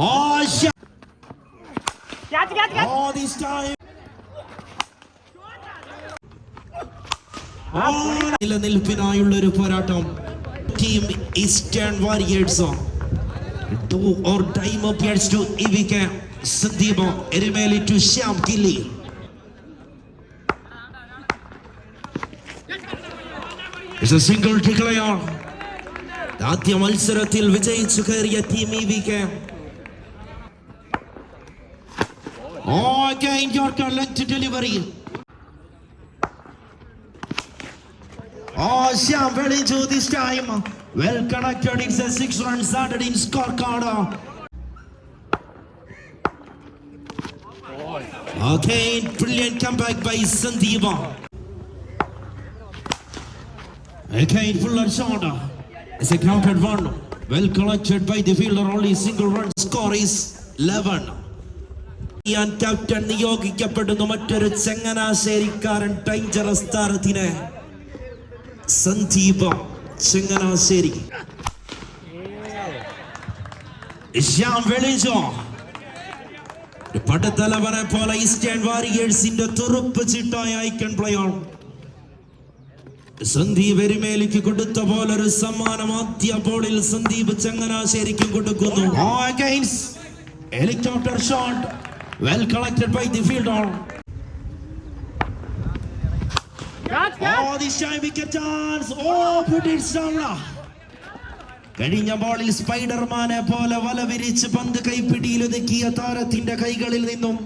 Oh, shit. Catch, catch, catch. Oh, this time. Oh, നിലനിൽപ്പിനായുള്ള ഒരു പോരാട്ടം team Eastern Warriors to or time appears to EVK Sandeep Erumeli to Shyam Killi It's a single declare. ആദ്യ മത്സരത്തിൽ വിജയിച്ചു കയറിയ team EVK Oh, again, Yorker length delivery. Oh, Shyam well into this time. Well connected. It's a six run started in scorecard. Again, brilliant comeback by Sandeeva. Again, fuller shot. It's a counted one. Well collected by the fielder. Only single run score is 11. ചെയ്യാൻ captain നിയോഗിക്കപ്പെടുന്നു. മറ്റൊരു ചെങ്ങനാശ്ശേരിക്കാരൻ dangerous താരത്തിന്. സന്ദീപ് ചെങ്ങനാശ്ശേരി. പടത്തലവനെ പോലെ Eastern വാരിയേഴ്സിന്റെ തുറുപ്പ് ചിട്ടായ icon player Sandeep എരുമേലിക്ക് കൊടുത്ത പോലെ ഒരു സമ്മാനം ആദ്യ ബോളിൽ സന്ദീപ് ചങ്ങനാശ്ശേരിക്ക് കൊടുക്കുന്നു. Helicopter shot well collected by the fielder. Oh, this time we get chance. Oh, put it down. കഴിഞ്ഞ ബോളിൽ സ്പൈഡർമാനെ പോലെ വല വിരിച്ച് പന്ത് കൈപ്പിടിയിൽ ഒതുക്കിയ താരത്തിന്റെ കൈകളിൽ നിന്നും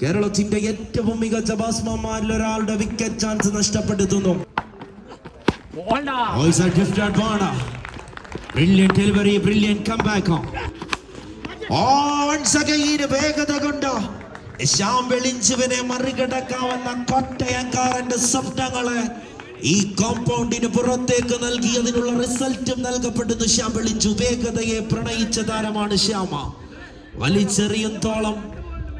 കേരളത്തിന്റെ ഏറ്റവും മികച്ച ബാസ്മന്മാരിൽ ഒരാളുടെ വിക്കറ്റ് ചാൻസ് നഷ്ടപ്പെടുത്തുന്നു Ball ബ്രില്യൻ Oh, വേഗത കൊണ്ട്? ശ്യാം വെളിഞ്ചുവിനെ മറികടക്കാവുന്ന കോട്ടയംകാരന്റെ സ്വപ്നങ്ങൾ ഈ കോമ്പൗണ്ടിന് പുറത്തേക്ക് നൽകിയതിനുള്ള റിസൾട്ടും നൽകപ്പെടുന്നു ശ്യാം വെളിഞ്ചു. വേഗതയെ പ്രണയിച്ച താരമാണ് ശ്യാമ. വലിച്ചെറിയും തോളം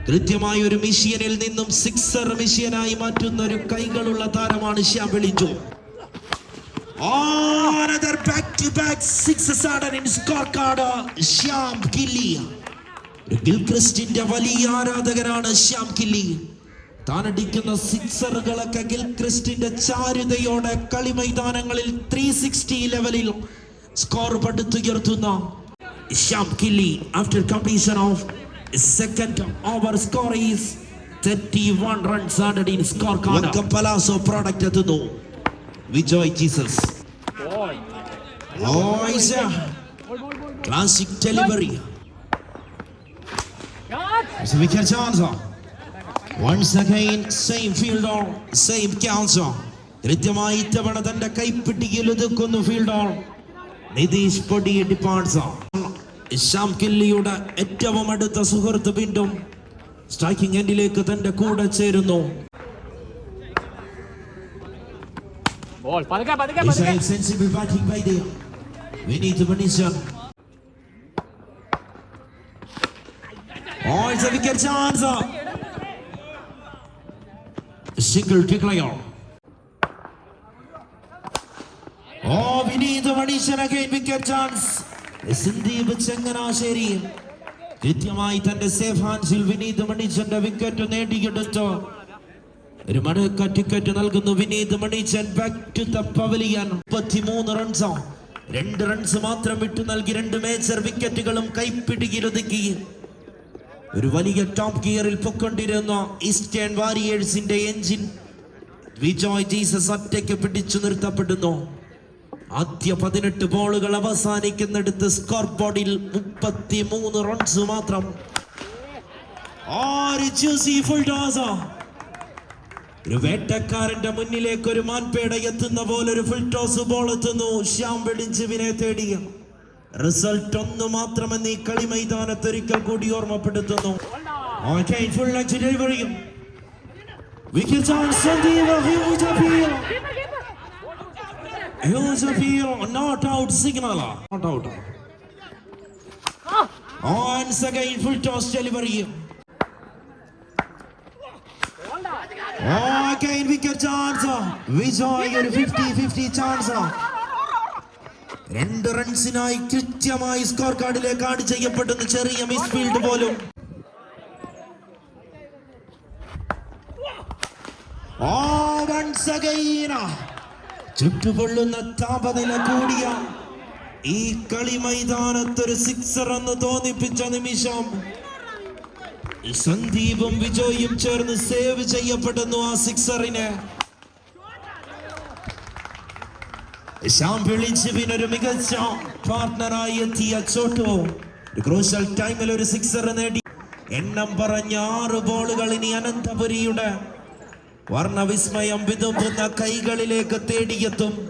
കൃത്യമായ ഒരു മിഷ്യനിൽ നിന്നും സിക്സർ മിഷ്യനായി മാറ്റുന്ന ഒരു കൈകളുള്ള താരമാണ് Shyam വെളിഞ്ചു. Oh, another back-to-back sixes added in scorecard. Shyam കില്ലി ഗിൽക്രിസ്റ്റിന്റെ വലിയ ആരാധകനാണ് ശ്യാം കില്ലി. താനടിക്കുന്ന സിക്സറുകളൊക്കെ ഗിൽക്രിസ്റ്റിന്റെ ചാരുതയോടെ കളി മൈതാനങ്ങളിൽ ത്രീ സിക്സ്റ്റി ലെവലിൽ score പടുത്തുയർത്തുന്ന Shyam Killi. After completion of second over score is thirty one runs in score card palazzo product എത്തുന്നു. Vijoy Jesus delivery. Catch. It's a wicket chance. Once again, same fielder, same counter. കൃത്യമായി ഇത്തവണ തന്റെ കൈപ്പിട്ടിയിൽ ഒതുക്കുന്നു fielder Nitish പൊടി ഡിപ്പാർട്സ് ഇഷാം കില്ലിയുടെ ഏറ്റവും അടുത്ത സുഹൃത്ത് വീണ്ടും striking എൻഡിലേക്ക് തന്റെ കൂടെ ചേരുന്നു Ball. പതുക്കെ പതുക്കെ It's പതുക്കെ a sensible batting by there. We need the Vinith Manishan. Oh, it's a wicket chance. Single declare. Oh, we need Vinith Manishan again Wicked chance. Sandeep Changanassery കൃത്യമായി തന്റെ സേഫ് ഹാൻസിൽ വിനീത് മണിച്ചന്റെ വിക്കറ്റ് നേടിയെടുത്തു ഒരു മടക്ക ടിക്കറ്റ് നൽകുന്നു. Vineeth Manichan back to the pavilion മുപ്പത്തിമൂന്ന് runs രണ്ട് റൺസ് മാത്രം വിട്ടു നൽകി. രണ്ട് മേജർ വിക്കറ്റുകളും കൈപ്പിടിയിലൊതുക്കി ഒരു വലിയ ടോപ്പ് ഗിയറിൽ പൊക്കൊണ്ടിരുന്ന ഈസ്റ്റേൺ വാരിയേഴ്സിന്റെ എഞ്ചിൻ വിജോയ് ജീസസ് ഒറ്റയ്ക്ക് പിടിച്ചു നിർത്തപ്പെടുന്നു. ആദ്യ പതിനെട്ട് ബോളുകൾ അവസാനിക്കുന്നിടത്ത് സ്കോർ ബോർഡിൽ മുപ്പത്തി മൂന്ന് റൺസ് മാത്രം. ആര് ജ്യൂസി ഫുൾ ടോസ് ഒരു വേട്ടക്കാരന്റെ മുന്നിലേക്ക് ഒരു മാൻപേട എത്തുന്ന പോലെ ഒരു ഫുൾ ടോസ് ബോൾ എത്തുന്നു. ശ്യാം വെളിഞ്ചുവിനെ തേടിയ റിസൾട്ട് ഒന്ന് മാത്രമെന്ന് ഈ കളി മൈതാനത്ത് ഒരിക്കൽ കൂടി ഓർമ്മപ്പെടുത്തുന്നു. Okay, delivery. Again, wicket chance. Vijay, ഒരു 50-50 ചാൻസ് രണ്ട് റൺസിനായി കൃത്യമായി സ്കോർ കാർഡിലേക്ക് ആഡ് ചെയ്യപ്പെടുന്ന ചെറിയ മിസ്ഫീൽഡ് പോലും ചുറ്റുപൊള്ളുന്ന once again. ചുട്ടുപൊള്ളുന്ന താപനില കൂടിയ ഈ കളി മൈതാനത്തൊരു സിക്സർ എന്ന് തോന്നിപ്പിച്ച നിമിഷം സന്ദീപും വിജയും ചേർന്ന് സേവ് ചെയ്യപ്പെടുന്നു ആ സിക്സറിന് ഒരു മികച്ച പാർട്ണറായി എത്തിയ ചോട്ടോ. ക്രൂഷ്യൽ ടൈമിൽ ഒരു സിക്സർ നേടി. എണ്ണം പറഞ്ഞ ആറ് ബോളുകൾ ഇനി അനന്തപുരിയുടെ. വർണവിസ്മയം വിതുമ്പുന്ന കൈകളിലേക്ക് തേടിയെത്തും.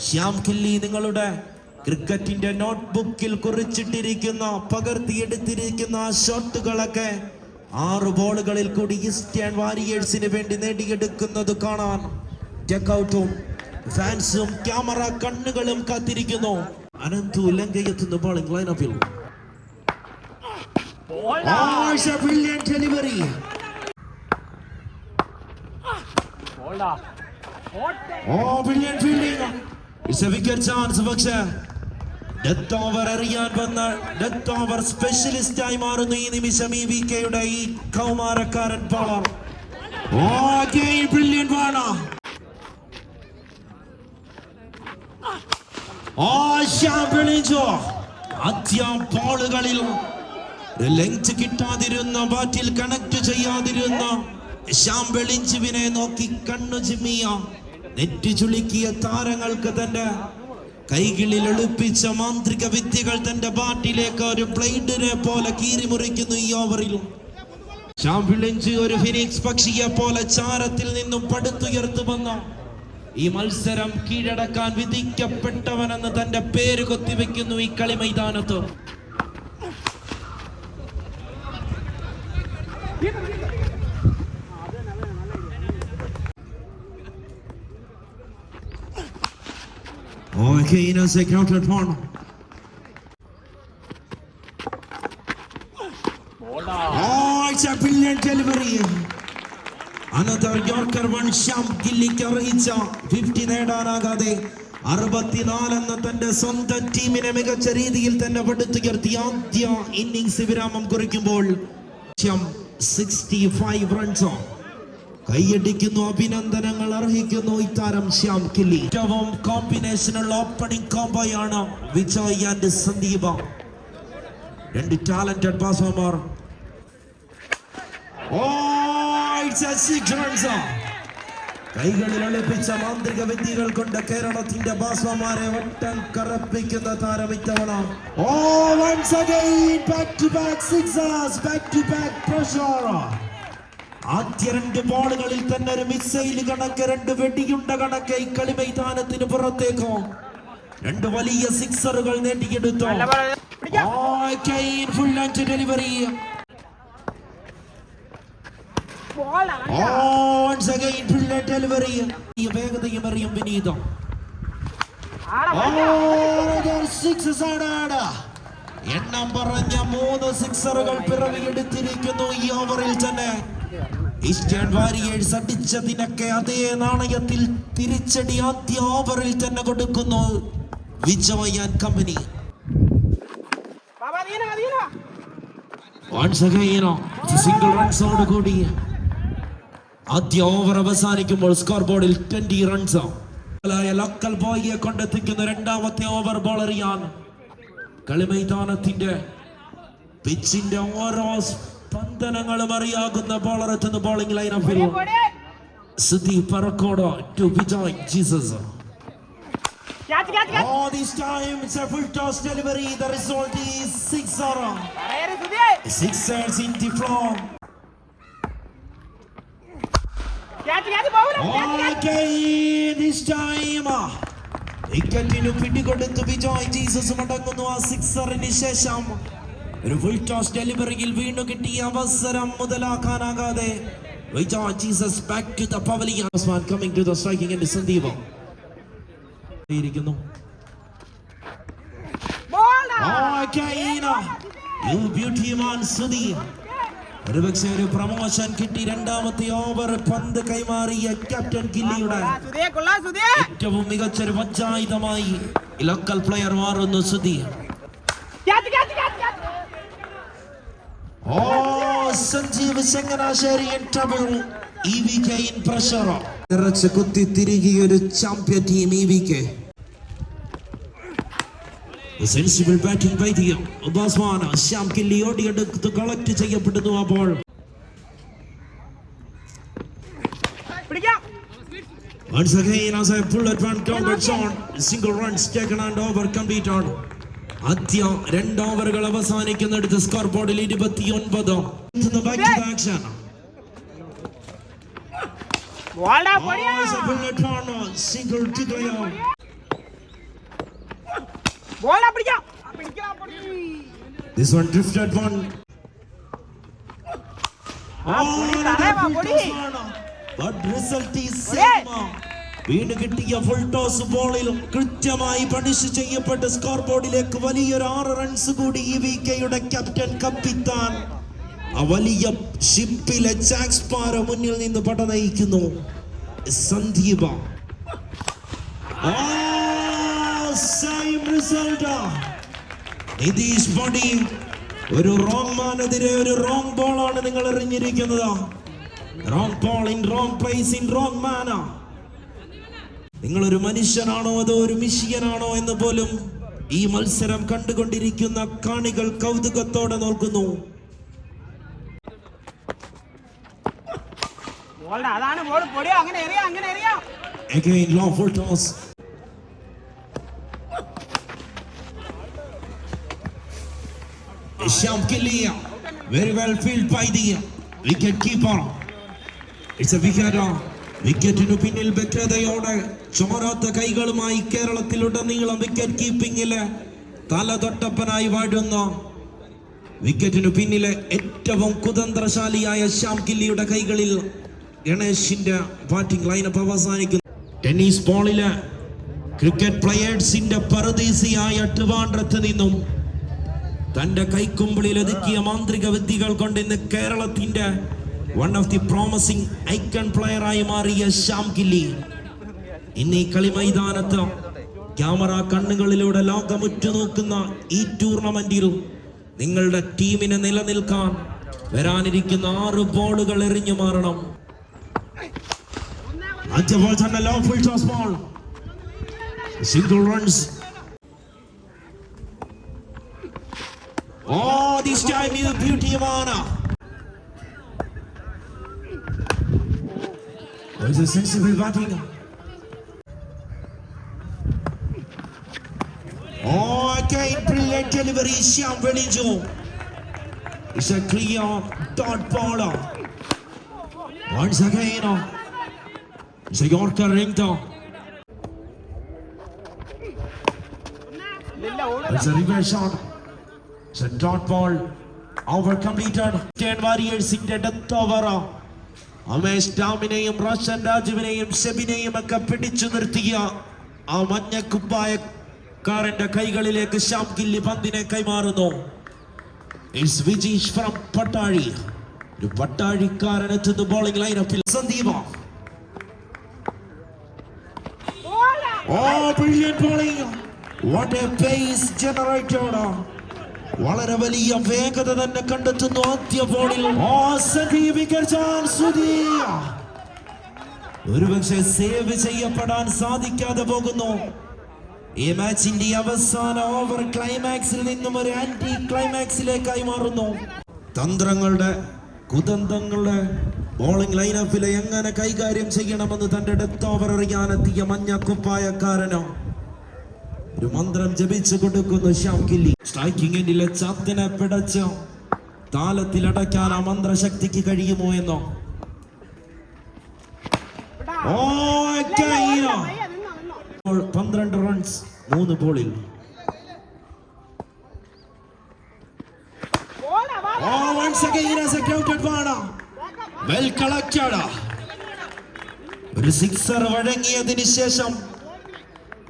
ശ്യാം കില്ലി നിങ്ങളുടെ ക്രിക്കറ്റിന്റെ നോട്ട്ബുക്കിൽ കുറിച്ചിട്ടിരിക്കുന്ന പകർത്തിയെടുത്തിരിക്കുന്ന ഷോട്ടുകളൊക്കെ ആറ് ബോളുകളിൽ കൂടി ഈസ്റ്റേൺ വാരിയേഴ്സിന് വേണ്ടി നേടിയെടുക്കുന്നത് കാണാൻ ടെക്കൗട്ടും ഫാൻസും ക്യാമറ കണ്ണുകളും കാത്തിരിക്കുന്നു. അനന്തു ലങ്കയെത്തുന്ന ബോളിംഗ് ലൈനപ്പിൽ ഡെലിവറി ഓ ഓട്ടെ fielding it's a wicket chance പക്ഷേ ഡെത്ത് ഓവർ എറിയാൻ വന്ന ഡെത്ത് ഓവർ സ്പെഷ്യലിസ്റ്റ് ആയി മാറുന്നു ഈ നിമിഷം ഈ വി കെയുടെ ഈ കൗമാരക്കാരൻ ബോളർ ബോളുകളിൽ ലെങ്ത് കിട്ടാതിരുന്ന ബാറ്റിൽ കണക്ട് ചെയ്യാതിരുന്ന ശ്യാം നോക്കി കണ്ണു ചിമ്മിയ. നെറ്റ് ചുളുക്കിയ താരങ്ങൾക്ക് തന്റെ കൈകളിൽ എളുപ്പിച്ച മാന്ത്രിക വിദ്യകൾ തന്റെ ബാറ്റിലേക്ക് ഒരു ബ്ലേഡിനെ പോലെ കീറിമുറിക്കുന്നു ഈ ഓവറിൽ. ശ്യാം വിളിഞ്ച് ഒരു ഫിനിക്സ് പക്ഷിയെ പോലെ ചാരത്തിൽ നിന്നും പടുത്തുയർത്തു വന്ന ഈ മത്സരം കീഴടക്കാൻ വിധിക്കപ്പെട്ടവനെന്ന് തന്റെ പേര് കൊത്തിവെക്കുന്നു ഈ കളി മൈതാനത്ത്. Okay, Inas accounted for. ബോൾഡാ Oh, it's a brilliant delivery. Another Yorker one Sham ഗില്ലിക്ക് അറിയിച്ച ഫിഫ്റ്റി നേടാനാകാതെ അറുപത്തിനാല് എന്ന തന്റെ സ്വന്തം ടീമിനെ മികച്ച രീതിയിൽ തന്നെ പടുത്തുയർത്തി ആദ്യ ഇന്നിംഗ്സ് വിരാമം കുറിക്കുമ്പോൾ സിക്സ്റ്റി ഫൈവ് റൺസ് കൈയടിക്കുന്നു അഭിനന്ദനങ്ങൾ അർഹിക്കുന്നു. ഇത്താരം ശ്യാം കില്ലി. ഏറ്റവും കോമ്പിനേഷൻ ഉള്ള ഓപ്പണിംഗ് കോംബോയാണ് വിജയ് ആൻഡ് സന്ദീപ. രണ്ട് ടാലന്റഡ് ബാസോമാർ കൈകളിൽ ഒളിപ്പിച്ച മാന്ത്രിക വിദ്യകൾ കൊണ്ട് കേരളത്തിന്റെ ബാസ്വമാരെ വട്ടം കറപ്പിക്കുന്ന താരം ഇത്തവണ. ഓ once again back to back sixers back to back pressure ആദ്യ രണ്ട് ബോളുകളിൽ തന്നെ ഒരു മിസൈൽ കണക്ക് രണ്ട് വെടിയുണ്ട കണക്ക് ഈ കളി മൈതാനത്തിന് പുറത്തേക്കോ. രണ്ട് വലിയ സിക്സറുകൾ നേടിയെടുത്തു. Full length delivery. ഈ വേഗതയും അറിയും വിനീതം. സിക്സസ് ആണ് എണ്ണം പറഞ്ഞ മൂന്ന് സിക്സറുകൾ പിറവിയെടുത്തിരിക്കുന്നു ഈ ഓവറിൽ തന്നെ. ഈസ്റ്റേൺ വാരിയേഴ്സ് അടിച്ചതിനൊക്കെ അതേ നാണയത്തിൽ തിരിച്ചടി ആദ്യ ഓവറിൽ തന്നെ കൊടുക്കുന്നു വിജയ് കമ്പനി. സിംഗിൾ റൺസോട് കൂടി. ആദ്യ ഓവർ അവസാനിക്കുമ്പോൾ സ്കോർ ബോർഡിൽ ട്വന്റി റൺസ് ലോക്കൽ ബോയിയെ കൊണ്ടെത്തിക്കുന്ന രണ്ടാമത്തെ ഓവർ ബോൾ എറിയാൻ കളിമൈതാനത്തിന്റെ പിച്ചിന്റെ ഓരോ സ്പന്ദനങ്ങളും അറിയാകുന്ന ബോളർ എത്തുന്ന bowling ലൈനപ്പിൽ Siddhi Parakkode to Vijay Jesus Oh, this time it's a full toss delivery. The result is six zero. Six Sixers in the floor. പോകില്ല Okay, this time. വിക്കറ്റിന് പിടികൊടുത്ത് വിജോയ് ജീസസ് മടങ്ങുന്നു ആ സിക്സറിന് ശേഷം ഒരു ഫുൾ ടോസ് ഡെലിവറിയിൽ വീണ്ടും കിട്ടിയ അവസരം മുതലാക്കാനാകാതെ Jesus back to the pavilion coming to the striking end Sandeep. ഇരിക്കുന്നു ball Okay, you beauty man Sudhi ഒരുപക്ഷെ ഒരു പ്രമോഷൻ കിട്ടി രണ്ടാമത്തെ ഓവർ പന്ത് കൈമാറിയ ക്യാപ്റ്റൻ ഗില്ലിയുടെ ഏറ്റവും മികച്ചൊരു പഞ്ചായുധമായി ലോക്കൽ പ്ലെയർ മാറുന്നു Sudhi Catch, catch, catch, catch. Oh Sanjeev Changanassery in trouble E V K in pressure നിറച്ച് കുത്തി തിരികെ ഒരു champion team E V K sensible batting വൈദ്യം ഉപാസ്മാന ശ്യാം കില്ലി ഓടിയെടുത്ത് കളക്ട് ചെയ്യപ്പെടുന്നു അപ്പോൾ പിടിക്കാം. Once again, as I pull at one counted shot, single runs taken and over completed. ആദ്യ രണ്ട് ഓവറുകൾ അവസാനിക്കുന്നിടത്ത് സ്കോർ ബോർഡിൽ. പിടിക്കാം, പൊടി. This one drifted one. പൊടി. But result is same. വീണ് കിട്ടിയ ഫുൾ ടോസ് ബോളിൽ കൃത്യമായി പണിഷ് ചെയ്യപ്പെട്ട സ്കോർ ബോർഡിലേക്ക് വലിയൊരു ആറ് റൺസ് കൂടി ഈ വി കെയുടെ ക്യാപ്റ്റൻ കപ്പിത്താൻ. ആ വലിയ ഷിപ്പിലെ ജാക്സ് പാറ മുന്നിൽ നിന്ന് പട നയിക്കുന്നു. സന്ദീപ. നിതീഷ് പടി. ഒരു റോങ് മാനെതിരെ ഒരു റോങ് ബോളാണ് നിങ്ങൾ എറിഞ്ഞിരിക്കുന്നത്. Wrong ball in wrong place in wrong manner നിങ്ങൾ ഒരു മനുഷ്യനാണോ അതോ ഒരു മിഷിയനാണോ എന്ന് പോലും ഈ മത്സരം കണ്ടുകൊണ്ടിരിക്കുന്ന കാണികൾ കൗതുകത്തോടെ നോക്കുന്നു Ball ഡാ, അതാണ് ബോൾ പൊടിയാ അങ്ങനെ എറിയാം അങ്ങനെ എറിയാം Again, lawful toss. Sham Kilia, very well fielded by the wicket keeper. It's a wicket. വിക്കറ്റിനു പിന്നിൽ വ്യക്തതയോടെ ചോരാത്ത കൈകളുമായി കേരളത്തിലുടനീളം വിക്കറ്റ് കീപ്പിംഗിൽ തലതൊട്ടപ്പനായി വാഴുന്ന വിക്കറ്റിനു പിന്നിലെ ഏറ്റവും കുതന്ത്രശാലിയായ ശ്യാം കില്ലിയുടെ കൈകളിൽ ഗണേഷിന്റെ ബാറ്റിംഗ് ലൈനപ്പ് അവസാനിക്കുന്നു. ടെന്നീസ് ബോളിൽ ക്രിക്കറ്റ് പ്ലെയേഴ്സിന്റെ പരദേശിയായ ട്രിവാൻഡ്രത്ത് നിന്നും തന്റെ കൈക്കുമ്പിളിൽ ഒതുക്കിയ മാന്ത്രിക വിദ്യകൾ കൊണ്ട് ഇന്ന് കേരളത്തിന്റെ one of the promising icon പ്ലെയറായി മാറിയ ശ്യാം കില്ലി ഇന്ന് ഈ കളി മൈതാനത്ത് ക്യാമറ കണ്ണുകളിലൂടെ ലോകമുറ്റു നോക്കുന്ന ഈ ടൂർണമെന്റിൽ നിങ്ങളുടെ ടീമിനെ നിലനിൽക്കാൻ വരാനിരിക്കുന്ന ആറ് ബോളുകൾ എറിഞ്ഞു മാറണം അഞ്ച് ബോൾ തന്നെ low full toss ball single runs Oh, this time beauty. There's a sensible batting. Oh, brilliant delivery, Shyam Velinjo. It's a clear dot baller. Once again, uh, it's a Yorker ringtone. ഇല്ല It's a reverse shot. It's a dot ball. Over completed. Ten warriors in the death over. Amesh ഡാമിനെയും Roshan രാജുവിനെയും ഷെബിനെയും ഒക്കെ പിടിച്ചു നിർത്തിയ ആ മഞ്ഞ കുപ്പായക്കാരന്റെ കൈകളിലേക്ക് ശ്യാം ഗില്ലി പന്തിനെ കൈമാറുന്നു. ഇറ്റ്സ് വിജീഷ് ഫ്രം പട്ടാഴി ഒരു പട്ടാഴിക്കാരൻ എത്തുന്നു ബോളിംഗ് ലൈനപ്പിൽ സന്ദീപ. ഓ ഡാ. Bowling what a pace generated. വളരെ വലിയ വേഗത തന്നെ കണ്ടെത്തുന്നു ആദ്യ ബോളിൽ ഓ ചാൻസ് ഒരുപക്ഷെ സേവ് ചെയ്യപ്പെടാൻ സാധിക്കാതെ പോകുന്നു. ഈ മാച്ചിന്റെ അവസാന ഓവർ ക്ലൈമാക്സിൽ നിന്നും ഒരു ആന്റി ക്ലൈമാക്സിലേക്കായി മാറുന്നു. തന്ത്രങ്ങളുടെ കുതന്ത്രങ്ങളുടെ ബോളിംഗ് ലൈനപ്പിലെ എങ്ങനെ കൈകാര്യം ചെയ്യണമെന്ന് തന്റെ ഡെത്ത് ഓവർ അറിയാനെത്തിയ മഞ്ഞ കുപ്പായക്കാരനോ? ഒരു മന്ത്രം ജപിച്ചു കൊടുക്കുന്നു ശ്യാം കില്ലി. സ്ട്രൈക്കിംഗ് എൻഡിലെ ചത്തിനെ താലത്തിൽ അടയ്ക്കാൻ ആ മന്ത്രശക്തിക്ക് കഴിയുമോ എന്നോ. ഓ ഇല്ല, ഇല്ല, കൈനോ ഓടില്ല. പയ്യെ നിന്നോ, നിന്നോ. ഇപ്പോൾ പന്ത്രണ്ട് റൺസ് മൂന്ന് ബോളിൽ. കളക്റ്റഡ് ഒരു സിക്സർ വഴങ്ങിയതിന് ശേഷം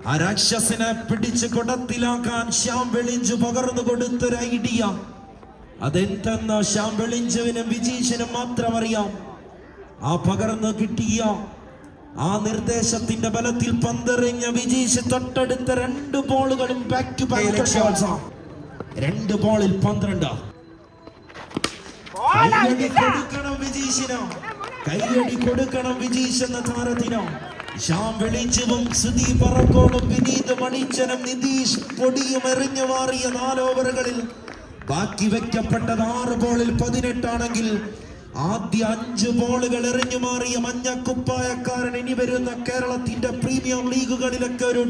ആ രാക്ഷസിനെ പിടിച്ച് കുടത്തിലാക്കാൻ ശ്യാം വെളിഞ്ചു പകർന്നു കൊടുത്തൊരു ഐഡിയ അതെന്തെന്ന് ശ്യാം വെളിഞ്ചുവിനും വിജീഷിനും മാത്രം അറിയാം ആ പകർന്നു കിട്ടിയ ആ നിർദ്ദേശത്തിന്റെ ബലത്തിൽ പന്തെറിഞ്ഞ വിജീഷ് തൊട്ടടുത്ത രണ്ട് ബോളുകളും ബാക്ക് ടു ബാക്ക് ഷോട്ട്സ് രണ്ട് ബോളിൽ പന്ത്രണ്ട്? കൊടുക്കണം വിജീഷിനോ? കൈയടി കൊടുക്കണം വിജീഷ് എന്ന താരത്തിനോ? ശ്യാം വെളിച്ചവും സുധി പറക്കോടും വിനീത് മണിച്ചനും നിതീഷ് പൊടിയും എറിഞ്ഞു മാറിയ നാല് ഓവറുകളിൽ ബാക്കി വെക്കപ്പെട്ടത് ആറ് ബോളിൽ പതിനെട്ടാണെങ്കിൽ ആദ്യ അഞ്ച് ബോളുകൾ എറിഞ്ഞു മാറിയ മഞ്ഞ കുപ്പായക്കാരൻ ഇനി വരുന്ന കേരളത്തിന്റെ പ്രീമിയം ലീഗുകളിലൊക്കെ ഒരു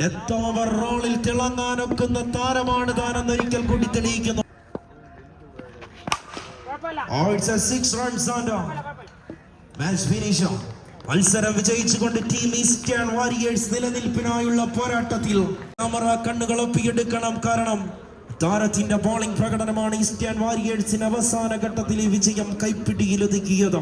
ഡെത്ത് ഓവർ റോളിൽ തിളങ്ങാനൊക്കുന്ന താരമാണ് താനെന്നൊരിക്കൽ കൂടി തെളിയിക്കുന്നു. മത്സരം വിജയിച്ചുകൊണ്ട് ടീം ഈസ്റ്റേൺ വാരിയേഴ്സ് നിലനിൽപ്പിനായുള്ള പോരാട്ടത്തിൽ കണ്ണുകൾ ഒപ്പിയെടുക്കണം കാരണം താരത്തിന്റെ ബോളിംഗ് പ്രകടനമാണ് ഈസ്റ്റേൺ വാരിയേഴ്സിന് അവസാന ഘട്ടത്തിലെ വിജയം കൈപ്പിടിയിലൊതുക്കിയത്